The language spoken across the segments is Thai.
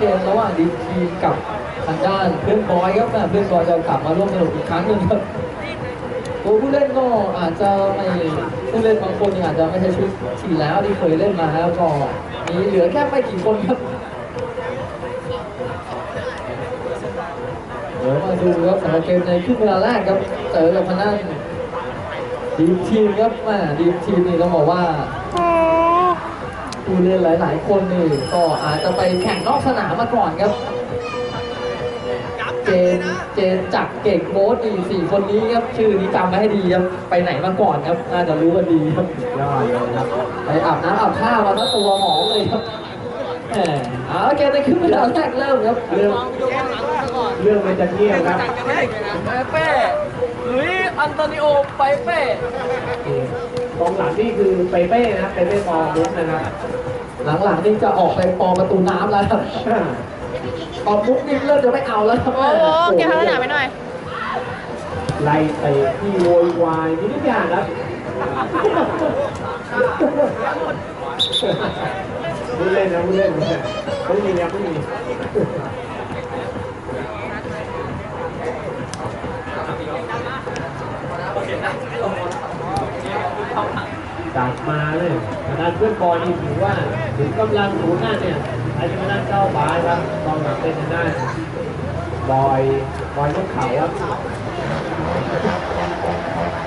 เกมระหว่างดีทีมกับทางด้านเพื่อนบอยครับแม่เพื่อนบอยจะกลับมาร่วมสนุกอีกครั้งหนึ่งครับตัวผู้เล่นก็อาจจะไม่ผู้เล่นบางคนอาจจะไม่ใช่ชุดที่แล้วที่เคยเล่นมาแล้วก็มีเหลือแค่ไม่กี่คนครับเดี๋ยวมาดูครับสำหรับเกมในครึ่งเวลาแรกครับเจอกับทางด้านดีทีมครับแม่ดีทีมนี่ต้องบอกว่า ผู้เล่นหลาย ๆ คนนี่ก็อาจจะไปแข่งนอกสนามมาก่อนครับ เจนเจนจักรเก่งโบ๊ทนี่สี่คนนี้ครับชื่อนี้จำไว้ให้ดีครับไปไหนมาก่อนครับ น่าจะรู้กันดีครับยอดเลยครับไปอาบน้ำอาบท่ามาทั้งตัวหอมเลยครับแหมเอาเกมในครึ่งเวลาแรกเริ่มครับเรื่องเรื่องมันจะเงียบครับ ไปเป้หลุยส์อันโตนิโอไปเป้ กองหลังนี่คือเปเป้นะครับเปเป้ฟอร์มุกนะครับหลังๆนี่จะออกไปปอประตูน้ำแล้วครับออกมุกนี่เริ่มจะไม่เอาแล้วครับโอ้โหเก็บข้างหน้าไปหน่อย ไล่เตะที่โวยวายนี่ทุกอย่างครับพูดเล่นนะพูดเล่นไม่มีนะไม่ จัดมาเลยทางด้านเพื่อนบอลนี่ถือว่าถึงกำลังศูนย์หน้าเนี่ยไอ้ทางด้านเจ้าบายครับกองหลังเป็นทางด้านบอยบอยนกเขาครับ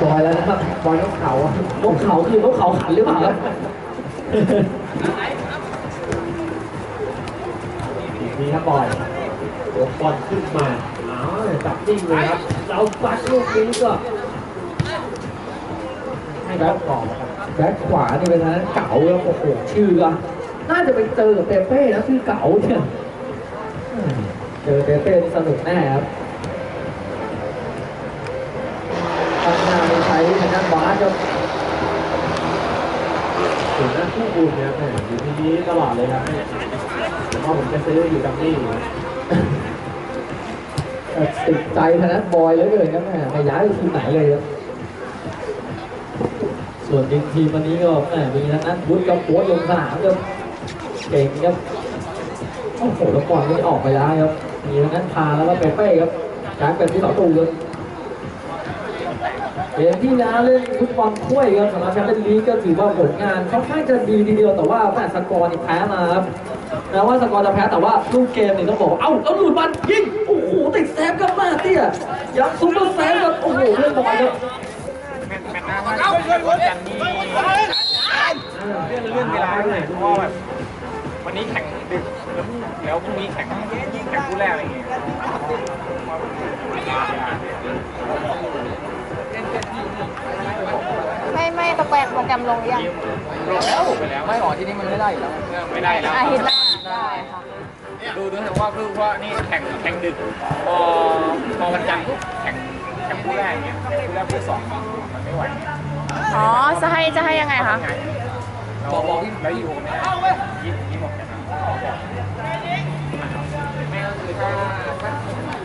ปล่อยแล้วนะครับบอยนกเขาอะนกเขาคือนกเขาขันหรือเปล่าครับอีกทีครับบอยยกบอลขึ้นมาอ้าวจับนิ่งเลยครับเราปัดลูกนี้ก็ให้แบ็คก่อครับ แบ็คขวานี่เป็นทางด้านเก๋าแล้วโอ้โหชื่อก็น่าจะไปเจอกับเปเป้นะชื่อเก๋าเนี่ยอืมเจอเปเป้นี่สนุกแน่ครับข้างหน้าไม่ใช้ทางด้านบาสครับถึงนั้นผู้บุญนะครับแหมอยู่ที่นี้ตลอดเลยครับเนี่ยผมว่าผมจะซื้ออยู่กับนี่อยู่เอ่อติดใจทางด้านบอยเหลือเกินครับแม่ไม่ย้ายไปทีมไหนเลยครับ ส่วนทีมทีมวันนี้ก็แม่มีทางด้นบุญกับโค้ชลงสนามครับเก่งครับโอ้โหแล้วก่อนนี้ออกไปแล้วครับมีทางด้นพาแล้วก็เปเป้ครับการเป็นที่ต่อตูครับเกมที่แล้วเล่นฟุตบอลถ้วยครับสำหรับแชมเปี้ยนลีกก็ถือว่าผลงานค่อนข้างจะดีทีเดียวแต่ว่าแม่สกอร์นี่แพ้มาครับแม้ว่าสกอร์จะแพ้แต่ว่าลูกเกมนี่ต้องบอกเอ้าแล้วหลุดบอลยิงโอ้โหติดเซฟครับมาเตี้ยยังซุปเปอร์เซฟครับโอ้โหเล่นบอลครับ เรื่องเรื่องเวลาไหนเพราะว่าแบบวันนี้แข่งดึกแล้วแล้วพรุ่งนี้แข่งแข่งคู่แรกอะไรอย่างเงี้ยไม่ไม่ตะแกรงโปรแกรมลงหรือยังลงแล้วไปแล้วไม่หรอที่นี่มันไม่ได้อยู่แล้วไม่ได้แล้วอาทิตย์หน้าได้ค่ะดูดูแต่ว่าคือว่านี่แข่งแข่งดึกพอพอวันจันทร์ปุ๊บแข่งแข่งคู่แรกอย่างเงี้ยแข่งคู่แรกคู่สองมันไม่ไหว อ๋อ จะให้จะให้ยังไงคะบอกบอกแล้วอยู่เนี่ยยี่ยี่บอกนะครับไม่ก็คือถ้า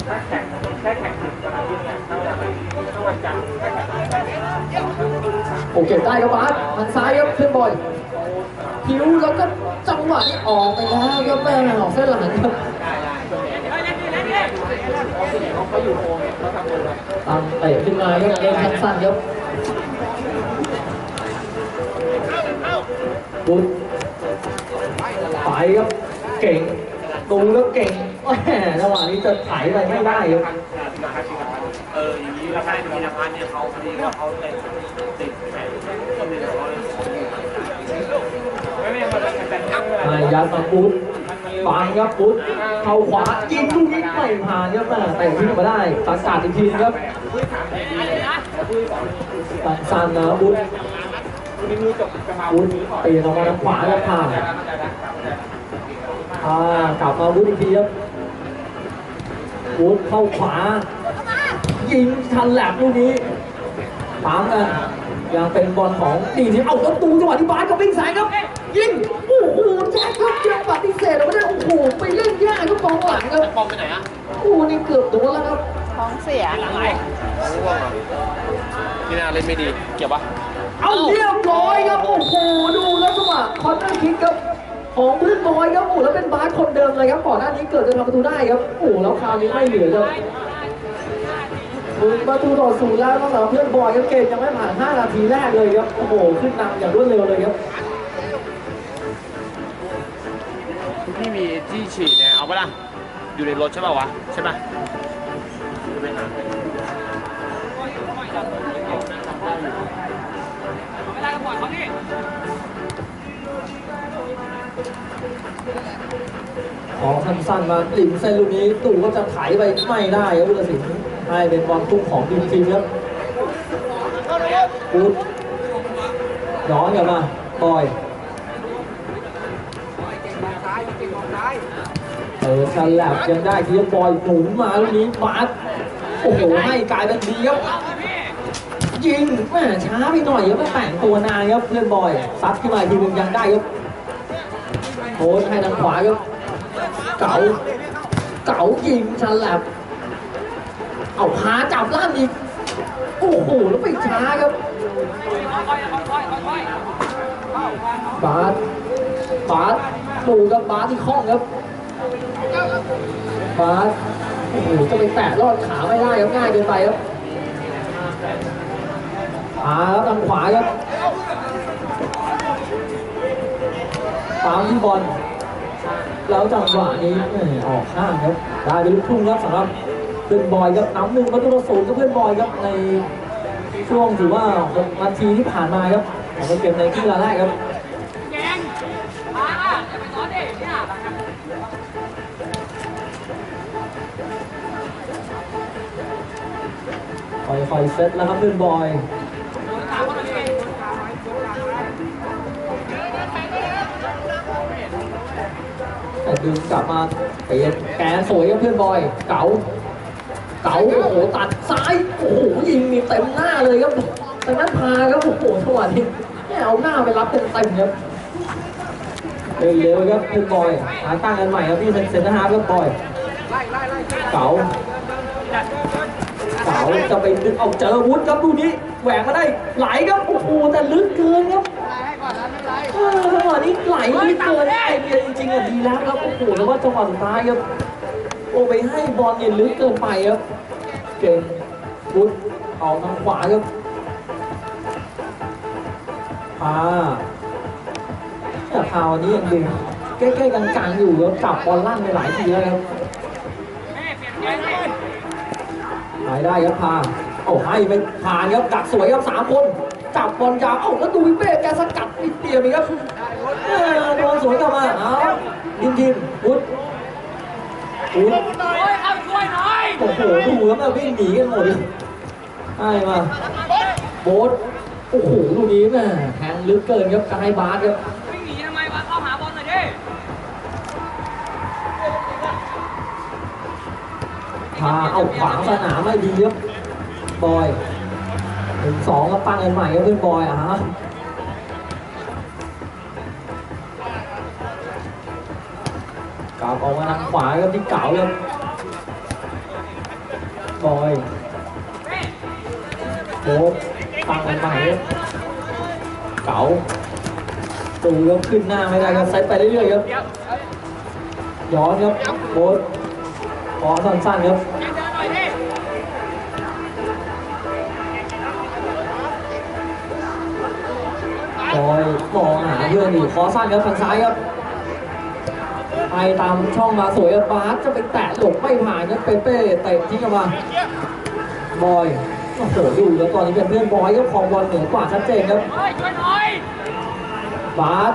ถ้าแข่งแค่แข่งดึกวันอาทิตย์เนี่ยถ้าถ้าวันจันทร์แค่แข่งโอเคได้ครับบาสมันซ้ายครับเพื่อนบอยคิวแล้วก็จังหวะนี้ออกไปแล้วครับแม่ออกเส้นหลังครับตามเตะขึ้นมาครับเกมสั้นๆครับ บุญไปครับ เก่งดูแล้วเก่งแหมจังนี้จะไถไปไม่ได้ครับเอออย่างนี้ราคาพินาพันธ์เนี่ยเขาพอดีว่าเขาเลยติดแหมก็มีแต่เขาเลยไม่ไม่มันเป็นทั้งเวลามายัดมาปุ๊บปังครับปุ๊บเข้าขวายิงลูกนี้ไม่ผ่านครับแม่แต่วิ่งมาได้ตัดกาดอีกทีครับตัดซันนะปุ๊บ คุณมือจบจะมาปุ๊บเปลี่ยนออกมาทางขวาแล้วผ่านอ่ากลับมาปุ๊บอีกทีครับปุ๊บเข้าขวา ยิงทันแหลบลูกนี้ตามกันยังเป็นบอลของดีทีมเอาแล้วตูจังหวะที่บาสก็วิ่งสายครับ ยิงโอ้โหแจ็คครับเจอปฏิเสธออกมาได้โอ้โหไปเล่นยากครับกองหลังครับปอมไปไหนอะโอ้โหนี่เกือบโดนแล้วครับท้องเสียนี่น่าเล่นไม่ดีเกี่ยวปะ เอาเรียบร้อยครับโอ้โหดูแล้วจังหวะคอนเนอร์คิกครับขของเพื่อนบอยครับโอ้แล้วเป็นบาสคนเดิมเลยครับก่อนหน้านี้เกิดจะทำประตูได้ครับโอ้แล้วคราวนี้ไม่เหลือครับมึงประตูต่อศูนย์แล้วต้องสำหรับเพื่อนบอยครับเกมยังไม่ผ่าน 5 นาทีแรกเลยครับโอ้โหขึ้นนำอย่างรวดเร็วเลยครับพี่มีที่ฉีดเนี่ยเอาปะล่ะอยู่ในรถใช่ป่าวะใช่ป่ะจะไปหา ขอสั้นๆมาริมเส้นลูกนี้ตู่ก็จะไถไปไม่ได้ครับพุทธศิลป์ให้เป็นบอลทุ่งของทีมทีมครับพุทธย้อนกลับมาบอยเออฉลับยังได้ทีมบอยหนุนมาลูกนี้บาสโอ้โหให้กลายเป็นดีครับ ยิงแม่ช้าไปหน่อยครับไม่แต่งตัวนานครับเพื่อนบอยซัดขึ้นมาทีหนึงยังได้ครับโค้ชให้ทางขวาครับเก๋าเก๋ายิงฉลับเอาพาจับล่างอีกโอ้โหแล้วไปช้าครับบาสบาสดูกับบาสที่คล่องครับบาสโอ้โหจะไปแตะรอดขาไม่ได้ครับง่ายเกินไปครับ พาครับทางขวาครับตามที่บอลแล้วจังหวะนี้ออกข้างครับได้เป็นลูกทุ่งครับสำหรับเพื่อนบอยครับน้ำหนึ่งประตูต่อศูนย์กับเพื่อนบอยครับในช่วงถือว่า6นาทีที่ผ่านมาครับของเกมในครึ่งแรกครับค่อยๆเซตแล้วครับเพื่อนบอย แต่ดึงกลับมาเปลี่ยนแกสวยครับเพื่อนบอยเก๋าเก๋าโอ้โหตัดซ้ายโอ้โหยิงนี่เต็มหน้าเลยครับแต่นั้นพาครับโอ้โหจังหวะนี้แม่เอาหน้าไปรับเต็มเต็มครับเร็วๆครับเพื่อนบอยหาตั้งกันใหม่ครับพี่เซนเตอร์ฮาร์ฟครับบอยเก๋าเก๋าจะไปดึงเอาเจอวุฒิครับดูนี้แหวกมาได้ไหลครับโอ้โหแต่ลึกเกินครับ จังหวะนี้ไหลไม่เกินไอเดียจริงๆอะดีแล้วครับโอ้โหแล้วว่าจังหวะสุดท้ายครับโอ้ไปให้บอลเนี่ยลึกเกินไปครับเก่งบุญออกทางขวาครับพาแต่พาวันนี้ยังดึงใกล้ๆกลางๆอยู่ครับจับบอลลั่นไปหลายทีแล้วครับหายได้ครับพาเอาให้ไปผ่านครับดักสวยครับสามคน จับบอลยาวเอ้าแล้วดูวิเป้แกสกัดนิดเดียวเองครับเออโดนสวนกลับมาเอาทีมทีมวุฒวุฒโอ้โหดูแล้วมาวิ่งหนีกันหมดเลยไอ้มาโบ๊ทโอ้โหลูกนี้แม่แทงลึกเกินครับกายบาสครับวิ่งหนีทำไมวะเข้าหาบอลหน่อยดิพาเอาขวางสนามไม่ดีครับบอย หนึ่งสองก็ตั้งกันใหม่ครับเพื่อนบอยอะฮะกลับออกมาทางขวาครับที่เก่าครับอยโบ๊ทตั้งกันใหม่เก๋าตูครับขึ้นหน้าไม่ได้ครับเซตไปเรื่อยๆครับย้อนครับโบ๊ทขอสั้นๆครับ อยมองหาเพื่อนอยู่ขอสั้นครับทางซ้ายครับไปตามช่องมาสวยบาสจะไปแตะหลบไม่ผ่านครับเปเป้เตะทิ้งออกมาบอยโอ้โหดูแล้วตอนนี้เป็นเพื่อนบอยก็คองบอลเหนือกว่าชัดเจนครับบาส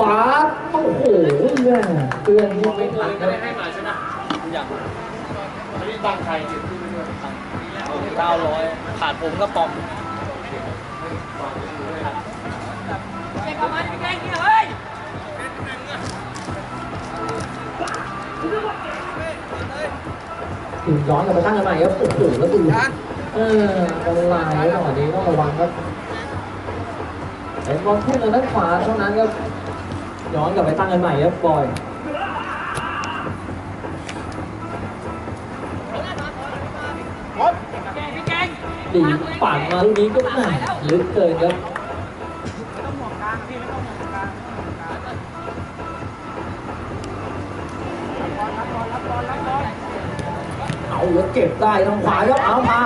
บาสโอ้โหแม่เตือนยิงไม่ทันครับให้มาใช่ไหมอย่างนี่ตั้งใครจิตเก้าร้อยขาดผมก็ปอม ประมาณนี้เก่งเนี่ยเฮ้ยถึงย้อนกลับไปตั้งกันใหม่ครับโอ้โหแล้วดูเออตรงลายไว้หน่อยนี้ต้องระวังครับเป็นบอลพุ่งทางด้านขวาเท่านั้นครับย้อนกลับไปตั้งกันใหม่ครับบอยเก่งพี่เก่งดีปั่นมาลูกนี้ก็แหม่ลึกเกินครับ เอาแล้วเก็บได้ทางขวาครับเอามา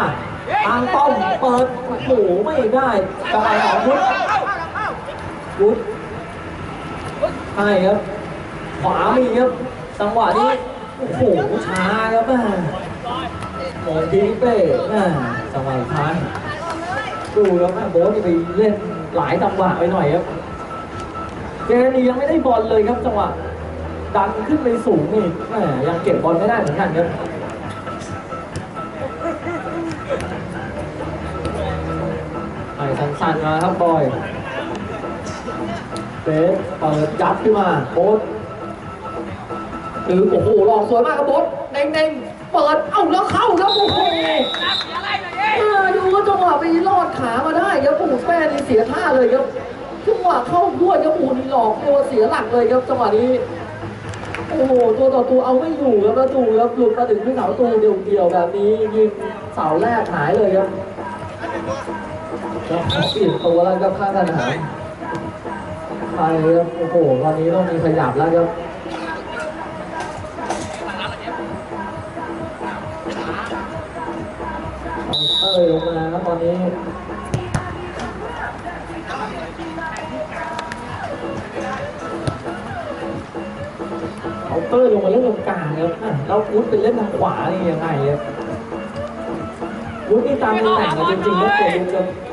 ทางป้อมเปิดโอ้โหไม่ได้กระไรของพุทธพุทธให้ครับ ขวามีครับจังหวะนี้โอ้โหช้าครับแม่โมงทีเป้แม่จังหวะท้ายดูครับแม่โบ๊ทไปเล่นหลายจังหวะไปหน่อยครับเจนี่ยังไม่ได้บอลเลยครับจังหวะดันขึ้นไปสูงนี่แม่ยังเก็บบอลไม่ได้เหมือนกันครับ สั้นๆมาครับบอยเบสเปิดยัดขึ้นมาโบ๊ทคือโอ้โหหลอกสวยมากครับโบดเด้งเด้งๆเปิดเอ้าแล้วเข้าแล้วโอ้โหเออดูว่าจังหวะไปลอดขามาได้ครับโอ้โหแป้นี่เสียท่าเลยครับจังหวะเข้าด้วยครับโอ้โหนี่หลอกตัวเสียหลักเลยครับจังหวะนี้โอ้โหตัวต่อตัวเอาไม่อยู่ครับแล้วดูครับหลุดมาถึงที่เสาตูเดียวๆแบบนี้ยิงเสาแรกหายเลยครับ แล้วขอเปลี่ยนตัวแล้วครับข้างสนามไปครับโอ้โหตอนนี้ต้องมีขยับแล้วครับเอ้ยลงมาครับตอนนี้เอาเต้ยลงมาเล่นตรงกลางครับอะแล้ววุฒเป็นเล่นทางขวานี่ยังไงครับวุฒนี่ตามตำแหน่งจริงๆแล้วตัววุฒครับ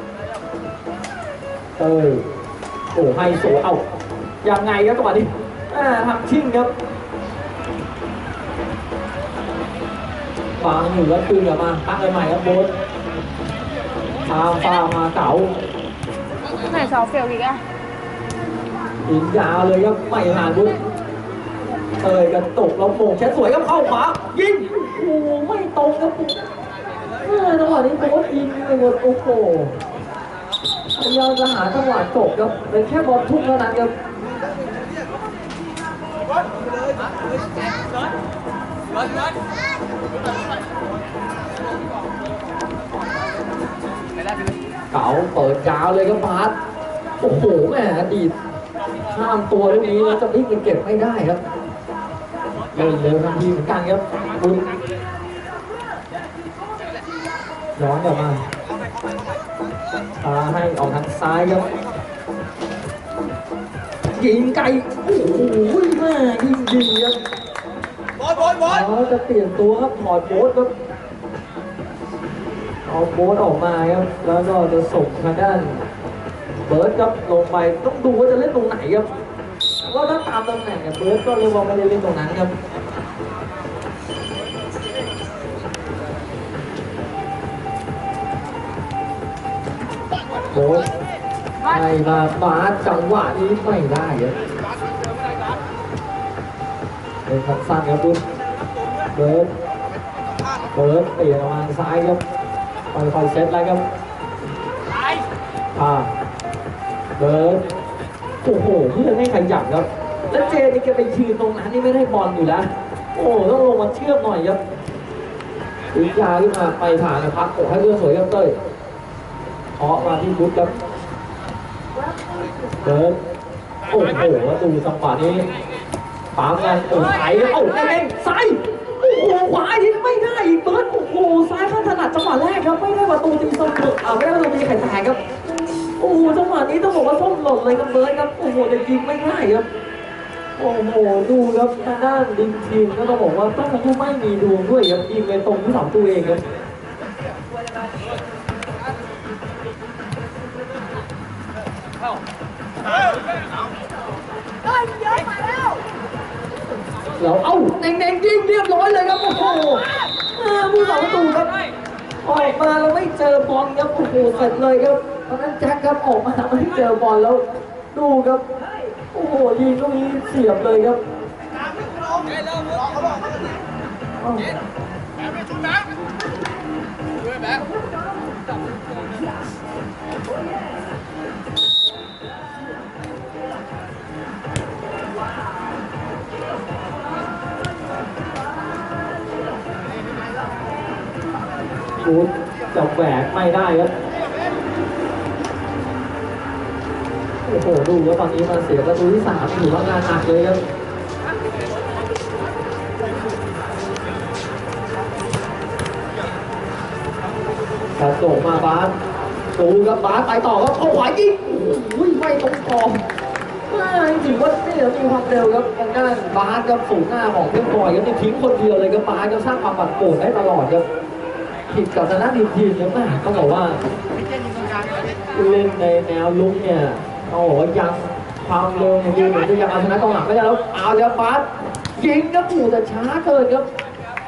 เต้ยโอ้ให้โสเอายังไงครับจังหวะนี้อ่าทำชิ่งครับวางอยู่แล้วคืนกลับมาตั้งกันใหม่ครับโบ๊ทตามฟ้ามาเก๋าไหนเสาเฟลอีกอะยิงยาวเลยครับไม่หานบุญเตยกระตกแล้วโมงแค่สวยครับเข้าขวายิงโอ้โหไม่ตรงครับเออจังหวะนี้โค้ชยิงไปหมดโอ้โห พยายามจะหาจังหวะจบครับเป็นแค่บอลทุ่งเท่านั้นครับเก๋าเปิดยาวเลยครับบาสโอ้โหแม่ดีตข้ามตัวลูกนี้แล้วจะพลิกเก็บไม่ได้ครับเร็วเร็วทันทีเหมือนกันครับบุญย้อนกลับมา พาให้ออกทางซ้ายครับยิงไกลโอ้โหแม่ยิงดีครับบอลบอลบอลเขาจะเปลี่ยนตัวครับถอดโบ๊ทครับเอาโบ๊ทออกมาครับแล้วก็จะส่งทางด้านเบิร์ดครับลงไปต้องดูว่าจะเล่นตรงไหนครับก็ถ้าตามตำแหน่งเนี่ยเบิร์ดก็เรียกว่าไม่ได้เล่นตรงนั้นครับ โบ๊ทให้มาบาสจังหวะนี้ไม่ได้ครับเป็นคำสั้นครับบุญเบิร์ดเบิร์ดเปลี่ยนมาซ้ายครับค่อยเซตแล้วครับอ่าเบิร์ดโอ้โหเพื่อนไม่ขยับครับ แล้วเจนี่แกไปยืนตรงนั้นนี่ไม่ได้บอลอยู่แล้ว โอ้โหต้องลงมาเชื่อมหน่อยครับวิทยาขึ้นมาไปผ่านนะครับโอ้ให้เรื่องสวยครับเต้ยาะมาที่บุ๊คครับเดินโอ้โหแล้วดูจังหวะนี้ปามกันโอ้ไถแล้วโอ้เล่นซ้ายโอ้โหขวาอีกไม่ได้อีกเบิร์ดโอ้โหซ้ายข้างถนัดจังหวะแรกครับไม่ได้ประตูตีเสมออ่าไม่ได้ประตูตีไข่แตกครับโอ้โหจังหวะนี้ต้องบอกว่าส้มหล่นเลยครับเบิร์ดครับโอ้โหแต่ยิงไม่ได้ครับโอ้โหดูครับทางด้านดิมทีมก็ต้องบอกว่าต้องผู้ไม่มีดวงด้วยครับยิงไปตรงที่เสาตัวเองครับ แล้วเอ้าเน่งๆยิงเรียบร้อยเลยครับโอ้โหเออผู้สาประตูครับออกมาแล้วไม่เจอบอลครับโอ้โหเสร็จเลยครับตอนนั้นแจ็คครับออกมาไม่เจอบอลแล้วดูครับโอ้โหยิงก็มีเสียบเลยครับเอ้ คูดจะแหวกไม่ได้ครับโอ้โหดูแล้วตอนนี้มาเสียประตูที่สามถือว่างานหนักเลยครับครับส่งมาบาสดูครับบาสไปต่อครับเข้าขวายิงโอ้ยไม่ตรงกรอมถือว่านี่มีความเร็วครับทางด้านบาสกับสูงหน้าของเพื่อนบอยครับทิ้งคนเดียวเลยครับบาสก็สร้างความบัดโกรธได้ตลอดครับ ผิดกับทางด้านทีมทีมครับแม่ต้องบอกว่าเล่นในแนวลุกเนี่ยต้องบอกว่ายังความเร็วเนี่ยดูเหมือนจะยังเอาชนะกองหลังไม่ได้แล้วเอาแล้วบาสยิงครับโอ้โหแต่ช้าเกินครับ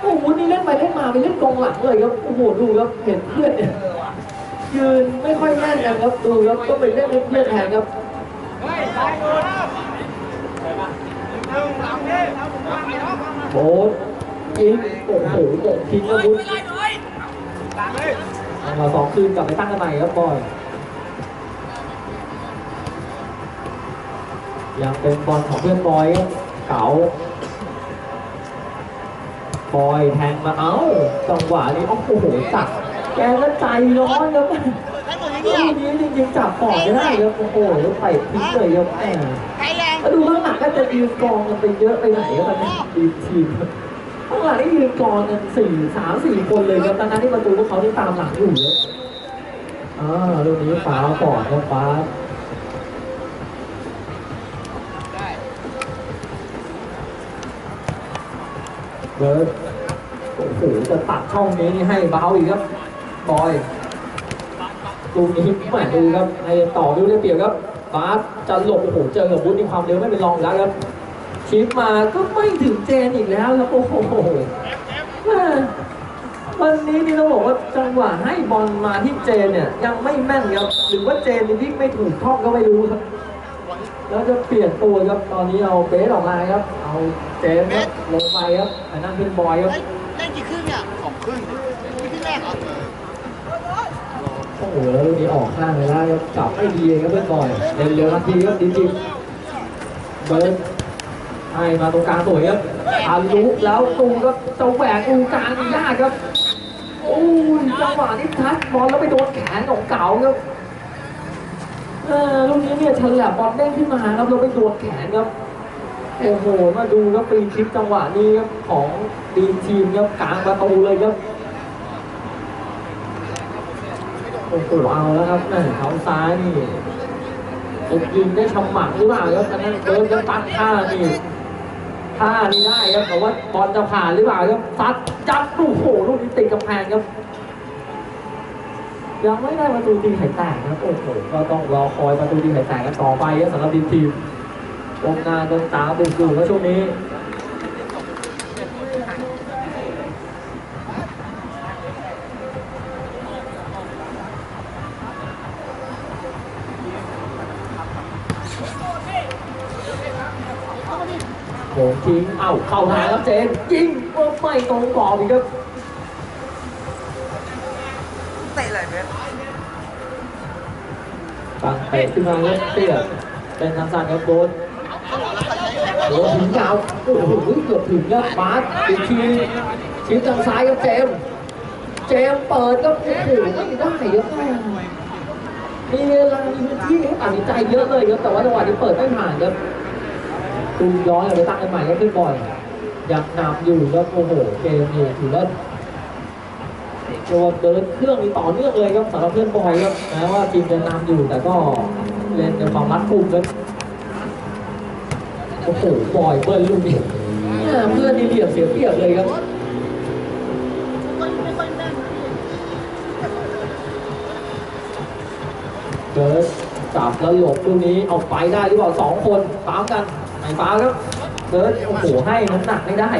โอ้โหนี่เล่นไปเล่นมาไปเล่นกองหลังเลยครับโอ้โหดูครับเห็นเพื่อนเนี่ยยืนไม่ค่อยแน่นกันครับดูครับก็ไปเล่นเพื่อนแทนครับโอ้ยิงโอ้โหโด่งทิ้งครับบุญ เอามาสองคืนกลับไปตั้งกันใหม่ครับบอยยังเป็นบอลของเพื่อนบอยครับเก๋าบอยแทงมาเอ้าจังหวะนี้โอ้โหจัดแกก็ใจร้อนครับลูกนี้จริงๆจับปอดไม่ได้ครับโอ้โหแล้วเตะทิ้งเลยครับแหมแล้วดูข้างหลังก็จะยืนกองกันไปเยอะไปไหนครับตอนนี้ทีม ทีมข้างหลังนี่ยืนกองกันสี่สามสี่คนเลยครับตอนนั้นที่ประตูพวกเขาที่ตามหลังอยู่ครับอ่าลูกนี้ฟ้าก่อนครับฟ้าเบิร์ดโอ้โหจะตัดช่องนี้นี่ให้เบาอีกครับบอยลูกนี้แหม่ดูครับไอ้ต่อดูได้เปรียบครับบาสจะหลบโอ้โหเจอกับบุญที่ความเร็วไม่เป็นรองแล้วครับ ชิปมาก็ไม่ถึงเจนอีกแล้วครับโอ้โหแม่วันนี้นี่ต้องบอกว่าจังหวะให้บอลมาที่เจนเนี่ยยังไม่แม่นครับหรือว่าเจนนี่วิ่งไม่ถูกช่องก็ไม่รู้ครับแล้วจะเปลี่ยนตัวครับตอนนี้เอาเบสออกมาครับ เอาเจมส์ครับลงไปครับไอ้นั่นเป็นบอยครับเล่นกี่ครึ่งเนี่ยสองครึ่งนี่ครึ่งแรกเหรอโอ้โหแล้วลูกนี้ออกข้างเลยนะครับจับไม่ดีเลยครับเพื่อนบอยเร็วเร็วนาทีครับดีจริงเบิร์น ให้มาตรงกลางสวยครับอาลุแล้วตูก็จะแหวกตูกลางยากครับโอ้ยจังหวะนี้ทัชบอลแล้วไปโดนแขนของเก่าครับลูกนี้เนี่ยฉลับบอลเด้งขึ้นมาครับแล้วไปโดนแขนครับโอ้โหมาดูครับฟรีคิกจังหวะนี้ครับของดีทีมครับกลางประตูเลยครับโอ้โหเอาแล้วครับแม่เท้าซ้ายนี่ยิงได้ฉมักหรือเปล่าครับนั้นเดินจะตัดท่านี่ ท่านี่ได้ครับแต่ว่าบอลจะผ่านหรือเปล่าครับซัดจับลูกโหลูกนี้ติดกำแพงครับยังไม่ได้ประตูตีไข่แตกนะครับโอ้โหก็ต้องรอคอยประตูตีไข่แตกกันต่อไปครับสำหรับทีมทีมตรงหน้าตรงตาตรงอยู่แล้วช่วงนี้ ทิ้งเอ้าเข้าทางครับเจนยิงเออไม่ตรงกรอบอีกครับเตะอะไรเบสตั้งเตะขึ้นมาแล้วเตี้ยเป็นทางสั้นครับโดนโดนถึงยาวโอ้โหเกือบถึงครับบาสอีกทีชิปทางซ้ายครับเจมส์เจมส์เปิดก็โอ้โหไม่ได้ครับแม่มีเวลามีพื้นที่ให้ตัดสินใจเยอะเลยครับแต่ว่าจังหวะนี้เปิดไม่ผ่านครับ ตูย้อนเลยไปตั้งกันใหม่ก็ขึ้นบอลยังนำอยู่ครับโอ้โหเกมนี้ถือว่าตัวเดินเครื่องนี่ต่อเนื่องเลยครับสำหรับเพื่อนบอยครับแม้ว่าทีมจะนำอยู่แต่ก็เล่นในความรัดกุมครับโอ้โหบอยเบิ้ลลูกนี้เพื่อนนี่เหลี่ยมเสียเปรียบเลยครับเบิร์ดจับแล้วหลบลูกนี้เอาไปได้หรือเปล่าสองคนตามกัน ฟ้าครับเบิร์ดโอ้โหให้น้ำหนักไม่ได้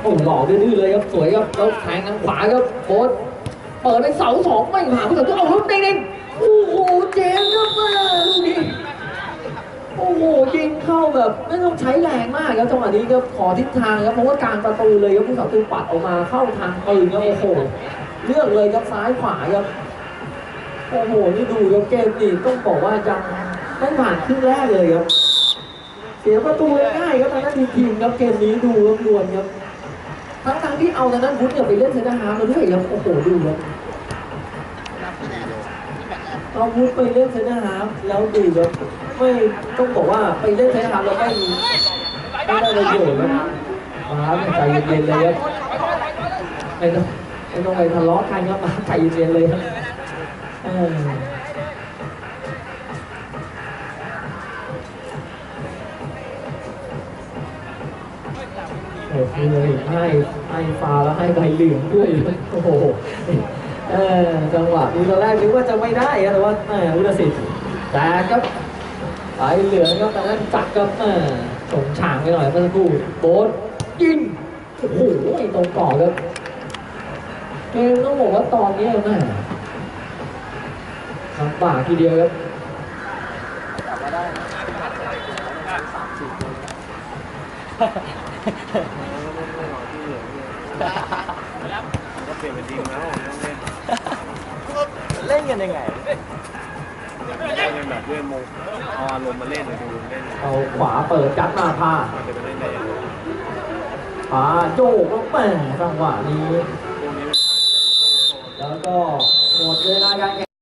โอ้หล่อดื้อเลยครับสวยครับแล้วแทงทางขวาครับโบ๊ทเปิดไปเสาสองไม่ผ่านผู้ต่อสู้เอาลูกเด้งโอ้โหเจมส์ครับแม่ลูกนี้โอ้โหยิงเข้าแบบไม่ต้องใช้แรงมากครับจังหวะนี้ครับขอทิศทางครับเพราะว่ากลางประตูเลยครับผู้ต่อสู้ปัดออกมาเข้าทางปืนครับโอ้โหเลือกเลยครับซ้ายขวาครับ โอ้โหนี่ดูครับเกมนี่ต้องบอกว่ายังไม่ผ่านครึ่งแรกเลยครับ เสียประตูง่ายๆครับทางด้านทีมครับเกมนี้ดูครับดวนครับทั้งทางๆที่เอาทางด้านพุทธเนี่ยไปเล่นเซนตอร์ฮาร์มาด้วยครับโอ้โหดูครับบเอาพุทธไปเล่นเซนตอร์ฮาร์แล้วดูครับไม่ต้องบอกว่าไปเล่นเซนตอร์ฮาร์ฟแล้วไม่ไม่ได้ประโยชน์ครับมาใจเย็นๆเลยครับไม่ต้องไม่ต้องไปทะเลาะกันครับมาใจเย็นๆเลยครับ เออโอ้โหเลยให้ให้ฟาแล้วให้ใบเหลืองด้วย โอ้โห เออจังหวะนี้ตอนแรกนึกว่าจะไม่ได้แต่ว่าแหมอุตสิทธิ์แต่ครับไปเหลืองครับแต่นั้นจักครับเออส่งฉางไปหน่อยเมื่อสักครู่โบ๊ทยิง โอ้โหตรงต่อครับเกมต้องบอกว่าตอนนี้แม่ ลำบากทีเดียวครับก็เปลี่ยนเป็นทีมแล้วไม่ต้องเล่นเล่นกันยังไงเล่นแบบเล่นโมเอาอารมณ์มาเล่นเลยดูเล่นเอาขวาเปิดจัดมาพามันจะไปเล่นได้ยังไงพาโจกแล้วแม่จังหวะนี้พวกนี้มันแล้วก็หมดเวลาการแข่ง